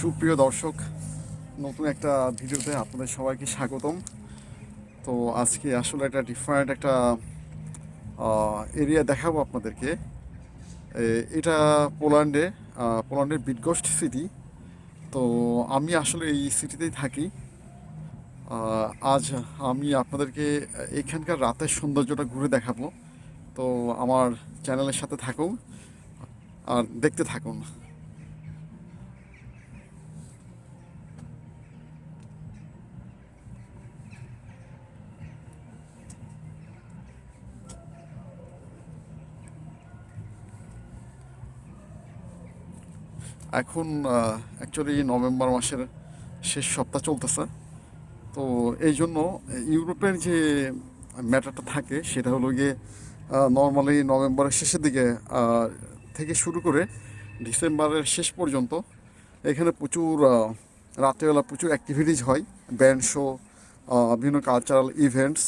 সুপ্রিয় দর্শক, নতুন একটা ভিডিওতে আপনাদের সবাইকে স্বাগতম। তো আজকে আসলে একটা ডিফারেন্ট একটা এরিয়া দেখাবো আপনাদেরকে। এটা পোল্যান্ডে পোল্যান্ডের বিটগস্ট সিটি তো আমি আসলে এই সিটিতেই থাকি। আজ আমি আপনাদেরকে এখানকার রাতের সৌন্দর্যটা ঘুরে দেখাবো। তো আমার চ্যানেলের সাথে থাকুন আর দেখতে থাকুন। এখন অ্যাকচুয়ালি নভেম্বর মাসের শেষ সপ্তাহ চলতেছে। তো এই জন্য ইউরোপের যে ম্যাটারটা থাকে সেটা হলো গিয়ে নর্মালি নভেম্বরের শেষের দিকে থেকে শুরু করে ডিসেম্বরের শেষ পর্যন্ত এখানে প্রচুর আহ, রাত্রেবেলা প্রচুর অ্যাক্টিভিটিস হয়। ব্যান্ড শো বিভিন্ন কালচারাল ইভেন্টস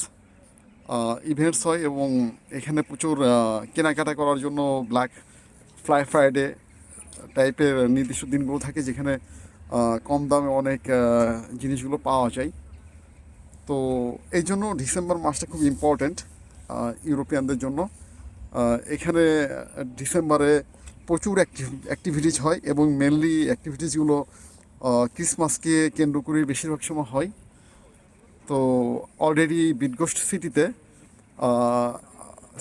ইভেন্টস হয় এবং এখানে প্রচুর কেনাকাটা করার জন্য ব্ল্যাক ফ্লাই ফ্রাইডে টাইপের নির্দিষ্ট দিনগুলো থাকে যেখানে কম দামে অনেক জিনিসগুলো পাওয়া যায়। তো এই জন্য ডিসেম্বর মাসটা খুব ইম্পর্ট্যান্ট ইউরোপিয়ানদের জন্য। এখানে ডিসেম্বরে প্রচুর অ্যাক্টিভিটিস হয় এবং মেনলি অ্যাক্টিভিটিসগুলো ক্রিসমাসকে কেন্দ্র করে বেশিরভাগ সময় হয়। তো অলরেডি বিটগোস্ট সিটিতে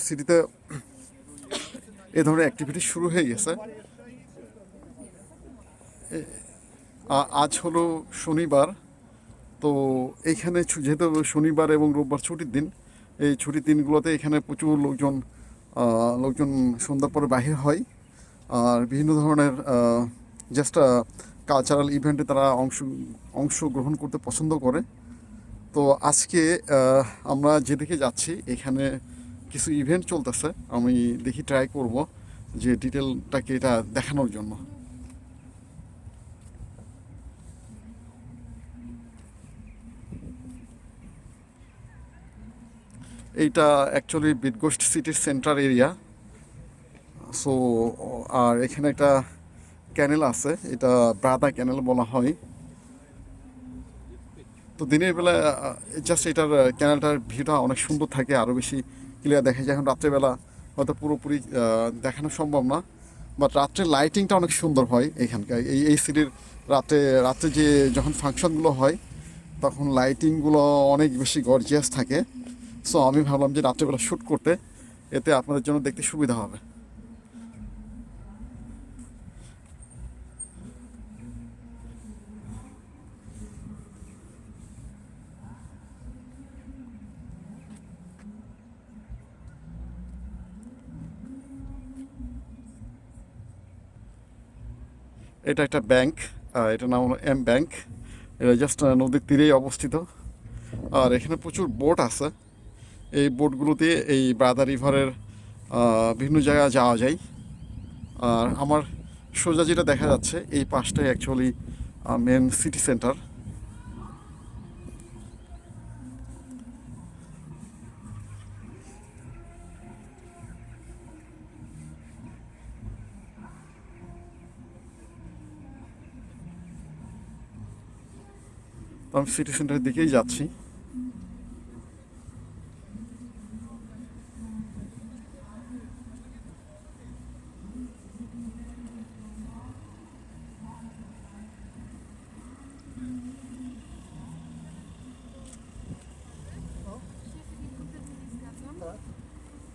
সিটিতে এ ধরনের অ্যাক্টিভিটি শুরু হয়ে গেছে। আজ হলো শনিবার, তো এইখানে ছু- যেহেতু শনিবার এবং রোববার ছুটির দিন, এই ছুটির দিনগুলোতে এখানে প্রচুর লোকজন লোকজন সন্ধ্যার পরে বাহির হয়। আর বিভিন্ন ধরনের জাস্ট কালচারাল ইভেন্টে তারা অংশ অংশগ্রহণ করতে পছন্দ করে। তো আজকে আমরা যেদিকে যাচ্ছি, এখানে কিছু ইভেন্ট চলতেছে, আমি দেখি ট্রাই করব যে ডিটেলটাকে এটা দেখানোর জন্য। এইটা অ্যাকচুয়ালি বিটগোস্ট সিটির সেন্ট্রাল এরিয়া সো আর এখানে একটা ক্যানেল আছে, এটা ব্রাদা ক্যানেল বলা হয়। তো দিনের বেলা জাস্ট এটার ক্যানেলটার ভিউটা অনেক সুন্দর থাকে আরও বেশি ক্লিয়ার দেখা যায়। এখন রাত্রেবেলা হয়তো পুরোপুরি দেখানো সম্ভব না বাট রাত্রে লাইটিংটা অনেক সুন্দর হয় এখানকার। এই এই সিটির রাতে রাত্রে যে যখন ফাংশনগুলো হয়, তখন লাইটিংগুলো অনেক বেশি গর্জিয়াস থাকে। সো আমি ভাবলাম যে রাত্রেবেলা শ্যুট করতে, এতে আপনাদের জন্য দেখতে সুবিধা হবে। এটা একটা ব্যাংক এটা নাম হলো এম ব্যাংক এটা জাস্ট নদীর তীরেই অবস্থিত। আর এখানে প্রচুর বোট আছে। এই বোটগুলোতে এই ব্রাদা রিভারের বিভিন্ন জায়গায় যাওয়া যায়। আর আমার সোজা যেটা দেখা যাচ্ছে, এই পাশটাই অ্যাকচুয়ালি মেন সিটি সেন্টার আমি সিটি সেন্টারের দিকেই যাচ্ছি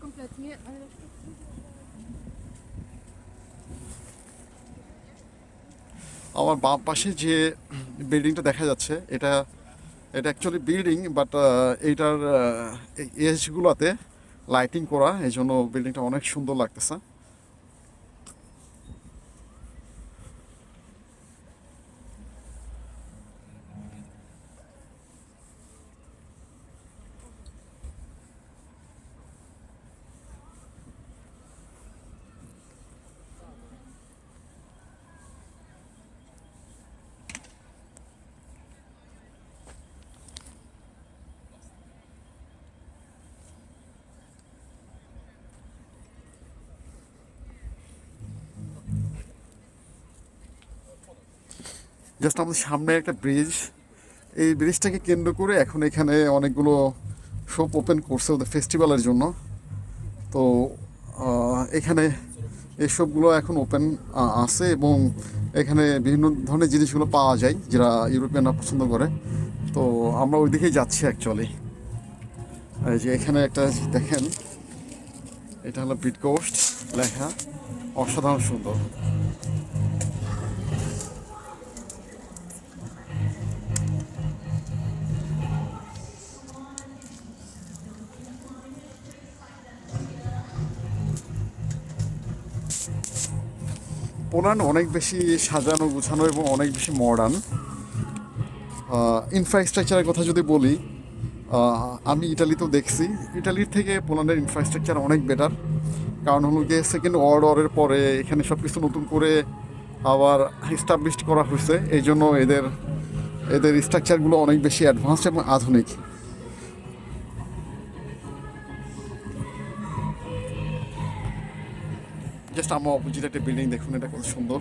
Kompletnie, ale আমার বাম পাশে যে বিল্ডিংটা দেখা যাচ্ছে, এটা এটা অ্যাকচুয়ালি বিল্ডিং বাট এইটার এজগুলোতে লাইটিং করা, এই জন্য বিল্ডিংটা অনেক সুন্দর লাগতেছে। জাস্ট আমাদের সামনে একটা ব্রিজ এই ব্রিজটাকে কেন্দ্র করে এখন এখানে অনেকগুলো শপ ওপেন করছে ওদের ফেস্টিভ্যালের জন্য। তো এখানে এই সবগুলো এখন ওপেন আছে এবং এখানে বিভিন্ন ধরনের জিনিসগুলো পাওয়া যায় যেটা ইউরোপিয়ানরা পছন্দ করে। তো, আমরা ওই দিকেই যাচ্ছি অ্যাকচুয়ালি যে এখানে একটা দেখেন, এটা হলো বিটকোস্ট লেখা। অসাধারণ সুন্দর। পোল্যান্ড অনেক বেশি সাজানো, গুছানো এবং অনেক বেশি মডার্ন ইনফ্রাস্ট্রাকচারের কথা যদি বলি আমি ইটালিতেও দেখছি। ইটালির থেকে পোল্যান্ডের ইনফ্রাস্ট্রাকচার অনেক বেটার কারণ হলো গিয়ে সেকেন্ড ওয়ার্ল্ড ওয়ারের পরে এখানে সব কিছু নতুন করে আবার এস্টাবলিশ করা হয়েছে। এই জন্য এদের এদের স্ট্রাকচারগুলো অনেক বেশি অ্যাডভান্সড এবং আধুনিক। জাস্ট আমার অপোজিট একটা বিল্ডিং দেখুন এটা কত সুন্দর।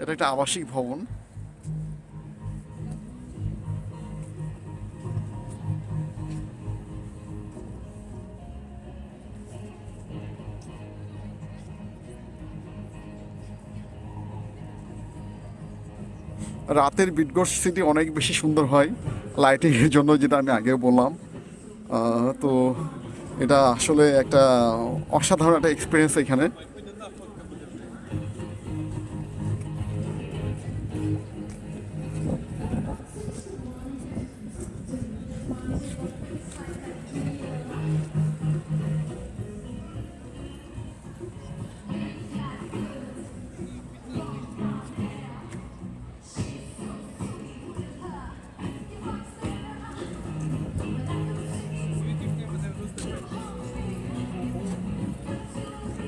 এটা একটা আবাসিক ভবন। রাতের বিটগড় সিটি অনেক বেশি সুন্দর হয়। লাইটিংয়ের জন্য যেটা আমি আগেও বললাম। তো এটা আসলে একটা অসাধারণ একটা এক্সপিরিয়েন্স এখানে।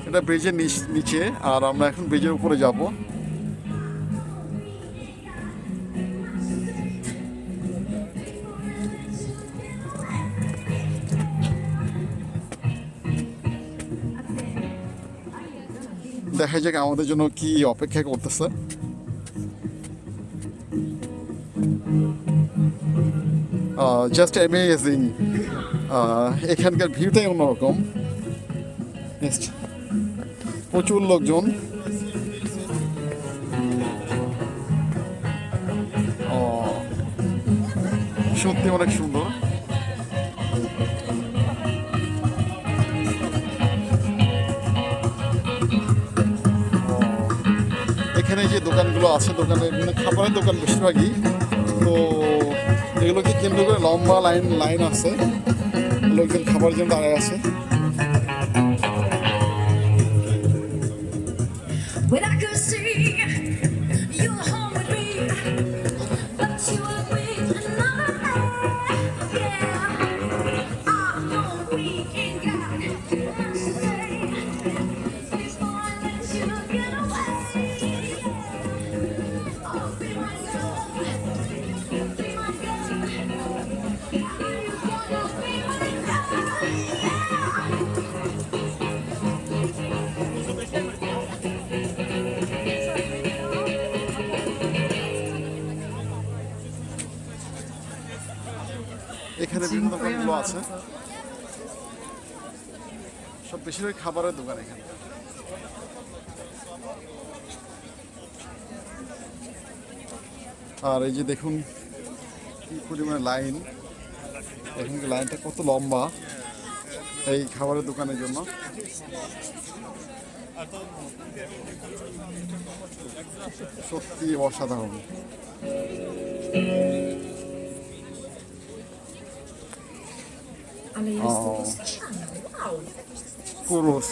এটা ব্রিজের নিচে আর আমরা এখন ব্রিজের উপরে যাব। দেখা যাক আমাদের জন্য কি অপেক্ষা করতেছে। জাস্ট অ্যামেজিং এখানকার ভিউটাই অন্যরকম। Next. প্রচুর লোকজন। ও, সত্যি অনেক সুন্দর। এখানে যে দোকানগুলো আছে দোকানে মানে খাবারের দোকান বেশিরভাগই। তো এগুলোকে কেন্দ্র করে লম্বা লাইন লাইন আছে? লোকজন খাবার জন্য দাঁড়ায় আছে। When I could see আছে। সব বেশিরভাগ খাবারের দোকান এখানে। আর এই যে দেখুন, কি পরিমাণে লাইন। এখানকার লাইনটা কত লম্বা এই খাবারের দোকানের জন্য। সত্যি অসাধারণ। Ale jest O. to wspaniałe. Wow. Kurus.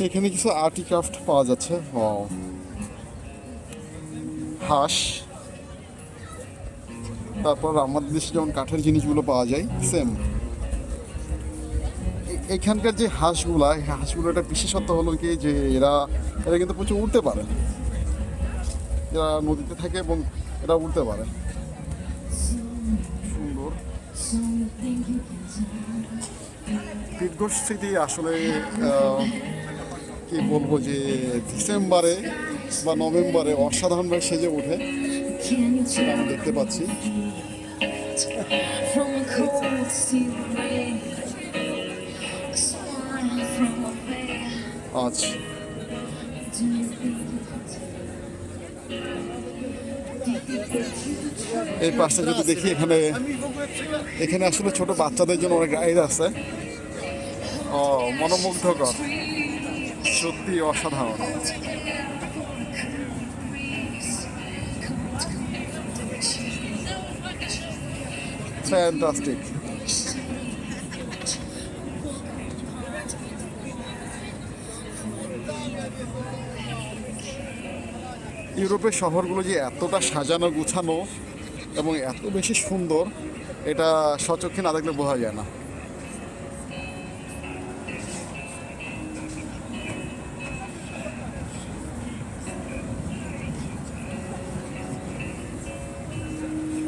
এখানে কিছু আর্টিক্রাফট পাওয়া যাচ্ছে Wow. হাঁস তারপর আমাদের দেশে যেমন কাঠের জিনিসগুলো পাওয়া যায় সেম এখানকার যে হাঁসগুলা হাঁসগুলো একটা বিশেষত্ব হলো কি যে এরা এরা কিন্তু প্রচুর উঠতে পারে। এরা নদীতে থাকে এবং এরা উঠতে পারে। সুন্দর। দীর্ঘ স্মৃতি আসলে কি বলব যে ডিসেম্বরে বা নভেম্বরে অসাধারণভাবে সেজে ওঠে। আমি দেখতে পাচ্ছি। think এই পাশে যদি দেখি, এখানে এখানে আসলে ছোট বাচ্চাদের জন্য অনেক রাইড আছে। ও, মনোমুগ্ধকর। সত্যি অসাধারণ। ফ্যান্টাস্টিক ইউরোপের শহরগুলো যে এতটা সাজানো, গুছানো এবং এত বেশি সুন্দর, এটা সচক্ষে না দেখলে বোঝা যায় না।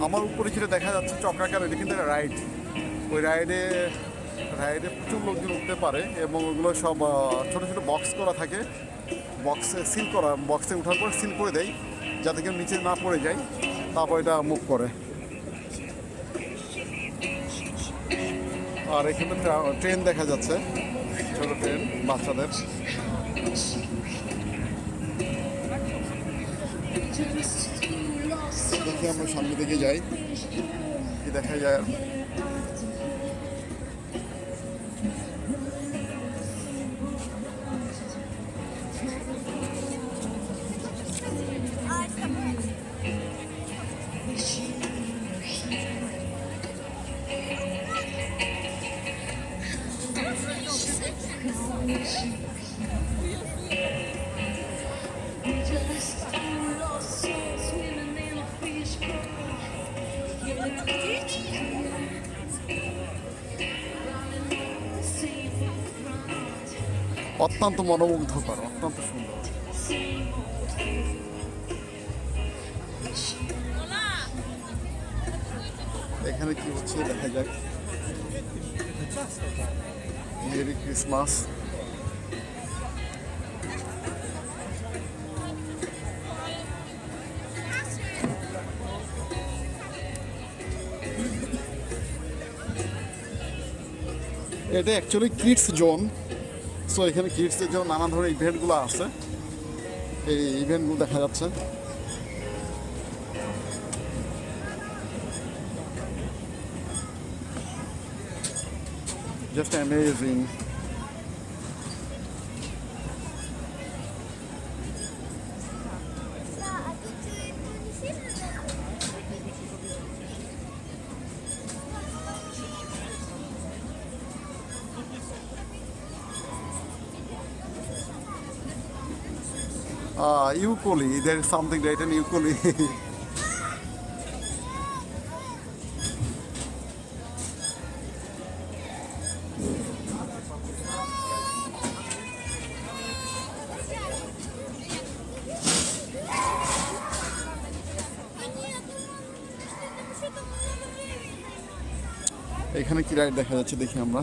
আমার উপরে যেটা দেখা যাচ্ছে চক্রাকার, এটা কিন্তু রাইড। ওই রাইডে রাইডে প্রচুর লোকজন উঠতে পারে এবং ওগুলো সব ছোট ছোট বক্স করা থাকে। বক্সে সিল করা, বক্সে ওঠার পর সিল করে দেয়, যাতে কেউ নিচে না পড়ে যায়, তারপর এটা মুভ করে। আর এখানে ট্রেন দেখা যাচ্ছে, ছোট ট্রেন, বাচ্চাদের। দেখি আমরা সামনে দিকে যাই কি দেখা যায় অত্যন্ত মনোমুগ্ধকর, অত্যন্ত সুন্দর। এখানে কি হচ্ছে দেখা যাক। Merry Christmas. এটা অ্যাকচুয়ালি কিডস জোন সো এখানে কিডসদের জন্য নানা ধরনের ইভেন্টগুলো আছে। এই ইভেন্টগুলো দেখা যাচ্ছে। জাস্ট অ্যামেজিং ইউকলি দের সামথিং রাইট এন ইউকলি। এখানে কি রাইট দেখা যাচ্ছে দেখি আমরা।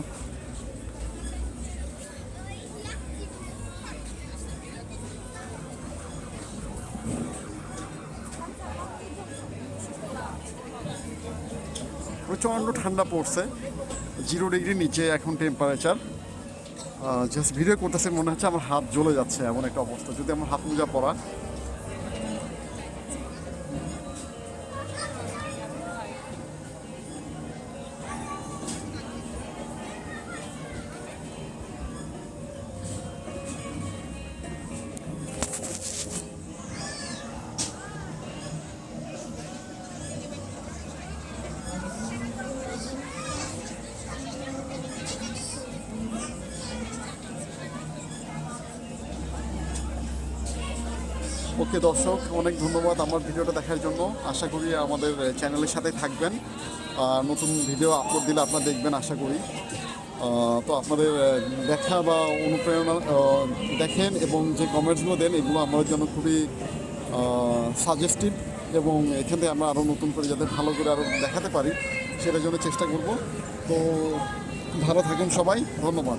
ঠান্ডা পড়ছে। জিরো ডিগ্রি নিচে এখন টেম্পারেচার জাস্ট ভিডিও করতেছে, মনে হচ্ছে আমার হাত জ্বলে যাচ্ছে, এমন একটা অবস্থা। যদি আমার হাত মোজা পরা ওকে দর্শক, অনেক ধন্যবাদ আমার ভিডিওটা দেখার জন্য। আশা করি আমাদের চ্যানেলের সাথে থাকবেন। নতুন ভিডিও আপলোড দিলে আপনারা দেখবেন, আশা করি। তো আপনাদের দেখা বা অনুপ্রেরণা দেখেন এবং যে কমেন্টসগুলো দেন, এগুলো আমাদের জন্য খুবই সাজেস্টিভ এবং এখান থেকে আমরা আরও নতুন করে যাতে ভালো করে আরও দেখাতে পারি, সেটার জন্য চেষ্টা করব। তো ভালো থাকুন সবাই, ধন্যবাদ।